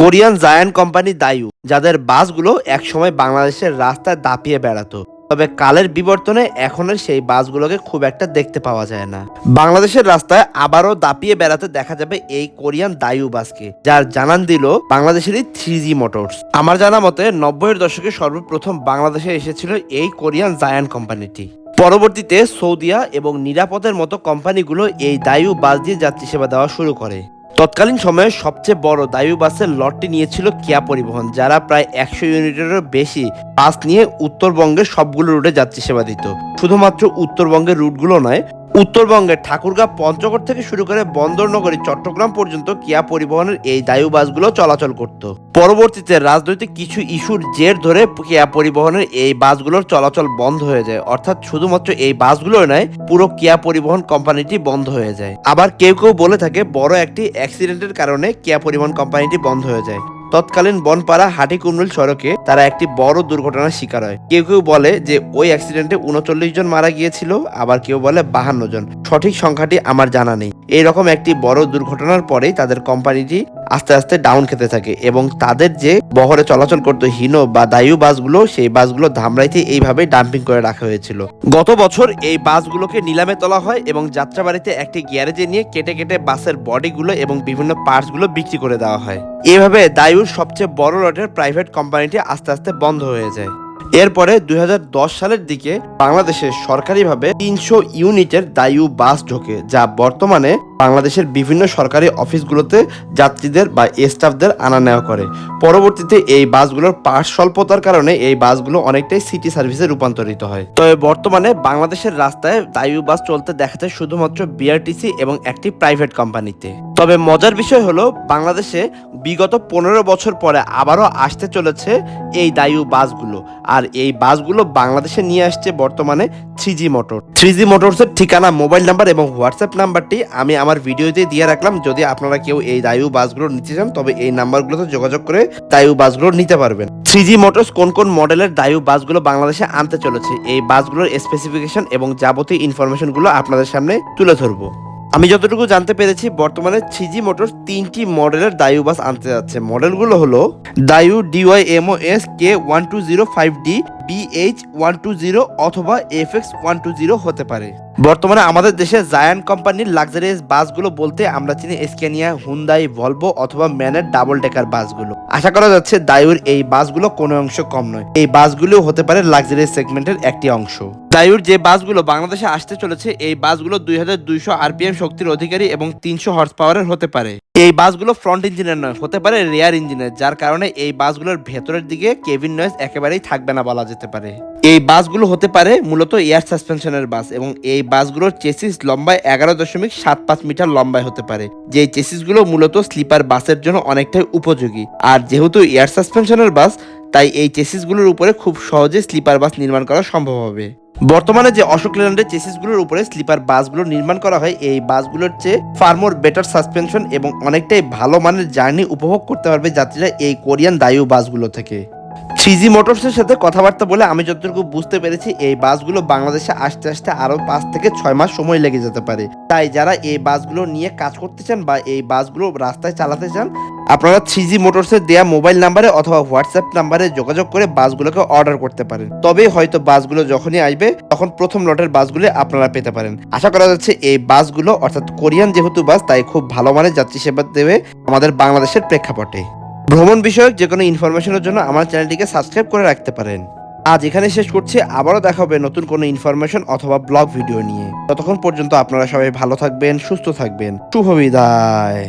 Korean giant company দায়ু, যাদের বাসগুলো একসময় বাংলাদেশের রাস্তায় দাপিয়ে বেড়াতো। তবে কালের বিবর্তনে এখন সেই বাসগুলোকে খুব একটা দেখতে পাওয়া যায় না। বাংলাদেশের রাস্তায় আবারও দাপিয়ে বেড়াতে দেখা যাবে এই কোরিয়ান দায়ু বাসকে, যার জানান দিল বাংলাদেশেরই থ্রি জি মোটরস। আমার জানা মতে নব্বইয়ের দশকে সর্বপ্রথম বাংলাদেশে এসেছিল এই কোরিয়ান জায়ান্ট কোম্পানিটি। পরবর্তীতে সৌদিয়া এবং নিরাপদের মতো কোম্পানিগুলো এই দায়ু বাস দিয়ে যাত্রী সেবা দেওয়া শুরু করে। তৎকালীন সময়ে সবচেয়ে বড় দায়ু বাসের লটটি নিয়েছিল কিয়া পরিবহন, যারা প্রায় একশো ইউনিটেরও বেশি বাস নিয়ে উত্তরবঙ্গের সবগুলো রুটে যাত্রী সেবা দিত। শুধুমাত্র উত্তরবঙ্গের রুটগুলো নয় উত্তরবঙ্গের ঠাকুরগাঁ পঞ্চগড় থেকে শুরু করে বন্দরনগরী, চট্টগ্রাম পর্যন্ত কিয়া পরিবহনের এই দায়ু বাসগুলো চলাচল করত। পরবর্তীতে রাজনৈতিক কিছু ইস্যুর জের ধরে কিয়া পরিবহনের এই বাসগুলোর চলাচল বন্ধ হয়ে যায়। অর্থাৎ শুধুমাত্র এই বাসগুলো নয়, পুরো কিয়া পরিবহন কোম্পানিটি বন্ধ হয়ে যায়। আবার কেউ কেউ বলে থাকে, বড় একটি অ্যাক্সিডেন্টের কারণে কিয়া পরিবহন কোম্পানিটি বন্ধ হয়ে যায়। তৎকালীন বনপাড়া হাটিকুমরুল সড়কে তারা একটি বড় দুর্ঘটনার শিকার হয়। কেউ কেউ বলে যে ওই অ্যাক্সিডেন্টে উনচল্লিশ জন মারা গিয়েছিল, আবার কেউ বলে বাহান্ন জন। সঠিক সংখ্যাটি আমার জানা নেই। এরকম একটি বড় দুর্ঘটনার পরেই তাদের কোম্পানিটি আস্তে আস্তে ডাউন খেতে থাকে এবং তাদের যে বহরে চলাচল করতো হিনো বা দায়ু বাসগুলো, সেই বাসগুলো ধামরাইতে এইভাবে ডাম্পিং করে রাখা হয়েছিল। গত বছর এই বাসগুলোকে নিলামে তোলা হয় এবং যাত্রাবাড়িতে একটি গ্যারেজে নিয়ে কেটে কেটে বাসের বডিগুলো এবং বিভিন্ন পার্টসগুলো বিক্রি করে দেওয়া হয়। এভাবে দায়ুর সবচেয়ে বড় লটের প্রাইভেট কোম্পানিটি আস্তে আস্তে বন্ধ হয়ে যায়। এরপরে দুই হাজার দশ সালের দিকে বাংলাদেশে সরকারিভাবে তিনশো ইউনিটের দায়ু বাস ঢোকে, যা বর্তমানে বাংলাদেশের বিভিন্ন সরকারি অফিসগুলোতে যাত্রীদের বা স্টাফদের আনা নেওয়া করে। পরবর্তীতে এই বাসগুলোর পাশ স্বল্পতার কারণে এই বাসগুলো অনেকটাই সিটি সার্ভিসে রূপান্তরিত হয়। তবে বর্তমানে বাংলাদেশের রাস্তায় দায়ু বাস চলতে দেখা যায় শুধুমাত্র বিআরটিসি এবং একটি প্রাইভেট কোম্পানিতে। তবে মজার বিষয় হলো, বাংলাদেশে বিগত পনেরো বছর পরে আবারও আসতে চলেছে এই দায়ু বাসগুলো। আর এই বাসগুলো বাংলাদেশে নিয়ে আসছে বর্তমানে three G motor three G মোটরসের ঠিকানা, মোবাইল নাম্বার এবং হোয়াটসঅ্যাপ নাম্বারটি আমি আমার ভিডিওতে দিয়ে রাখলাম। যদি আপনারা কেউ এই দায়ু বাসগুলো নিতে চান, তবে এই নাম্বারগুলোতে যোগাযোগ করে দায়ু বাসগুলো নিতে পারবেন। থ্রি জি মোটরস কোন কোন মডেলের দায়ু বাসগুলো বাংলাদেশে আনতে চলেছে, এই বাসগুলোর স্পেসিফিকেশন এবং যাবতীয় ইনফরমেশনগুলো আপনাদের সামনে তুলে ধরবো। আমি যতটুকু জানতে পেরেছি, বর্তমানে থ্রিজি মোটরস তিনটি মডেলের দায়ু বাস আনতে যাচ্ছে। মডেলগুলো হলো Dayun DY MO S K one two zero five D BH one two zero অথবা F X one two zero হতে পারে। বর্তমানে আমাদের দেশে জায়ান্ট কোম্পানির লাক্সারিয়াস বাসগুলো বলতে আমরা চিনি এসকেনিয়া হুন্দাই ভলভো অথবা ম্যানের ডাবল ডেকার বাসগুলো। আশা করা যাচ্ছে দায়ুর এই বাসগুলো কোনো অংশ কম নয়। এই বাসগুলো হতে পারে লাক্সারিয়াস সেগমেন্টের একটি অংশ। দায়ুর যে বাসগুলো বাংলাদেশে আসতে চলেছে, এই বাসগুলো দুই হাজার দুইশো আরপিএম শক্তির অধিকারী এবং তিনশো হর্স পাওয়ারের হতে পারে। এই বাসগুলো ফ্রন্ট ইঞ্জিনের নয়, হতে পারে রেয়ার ইঞ্জিনের যার কারণে এই বাসগুলোর ভেতরের দিকে কেভিন নয়েজ একেবারেই থাকবে না বলা যেতে পারে। এই বাসগুলো হতে পারে মূলত এয়ার সাসপেনশনের বাস এবং এই বাসগুলোর চেসিস লম্বায় এগারো দশমিক সাত পাঁচ মিটার লম্বায় হতে পারে। যে চেসিসগুলো মূলত স্লিপার বাসের জন্য অনেকটাই উপযোগী। আর যেহেতু এয়ার সাসপেনশনের বাস, তাই এই চেসিসগুলোর উপরে খুব সহজে স্লিপার বাস নির্মাণ করা সম্ভব হবে। বর্তমানে যে অশোক লেল্যান্ডের চেসিসগুলোর উপরে স্লিপার বাসগুলো নির্মাণ করা হয়, এই বাসগুলোর চেয়ে ফার্মোর বেটার সাসপেনশন এবং অনেকটাই ভালো মানের জার্নি উপভোগ করতে পারবে যাত্রীরা এই কোরিয়ান দায়ু বাসগুলো থেকে। থ্রিজি মোটরসের সাথে কথাবার্তা বলে আমি যতটুকু বুঝতে পেরেছি, এই বাসগুলো বাংলাদেশে আসতে আসতে আরও পাঁচ থেকে ছয় মাস সময় লেগে যেতে পারে। তাই যারা এই বাসগুলো নিয়ে কাজ করতে চান বা এই বাসগুলো রাস্তায় চালাতে চান, আপনারা থ্রিজি মোটরসের দেওয়া মোবাইল নাম্বারে অথবা হোয়াটসঅ্যাপ নাম্বারে যোগাযোগ করে বাসগুলোকে অর্ডার করতে পারেন। তবে হয়তো বাসগুলো যখনই আসবে, তখন প্রথম লটের বাসগুলো আপনারা পেতে পারেন। আশা করা যাচ্ছে এই বাসগুলো, অর্থাৎ কোরিয়ান যেহেতু বাস, তাই খুব ভালো মানের যাত্রী সেবা দেবে আমাদের বাংলাদেশের প্রেক্ষাপটে। ভ্রমণ বিষয়ক যে কোনো ইনফরমেশনের জন্য আমার চ্যানেলটিকে সাবস্ক্রাইব করে রাখতে পারেন। আজ এখানে শেষ করছি। আবারও দেখা হবে নতুন কোনো ইনফরমেশন অথবা ব্লগ ভিডিও নিয়ে। ততক্ষণ পর্যন্ত আপনারা সবাই ভালো থাকবেন, সুস্থ থাকবেন। শুভ বিদায়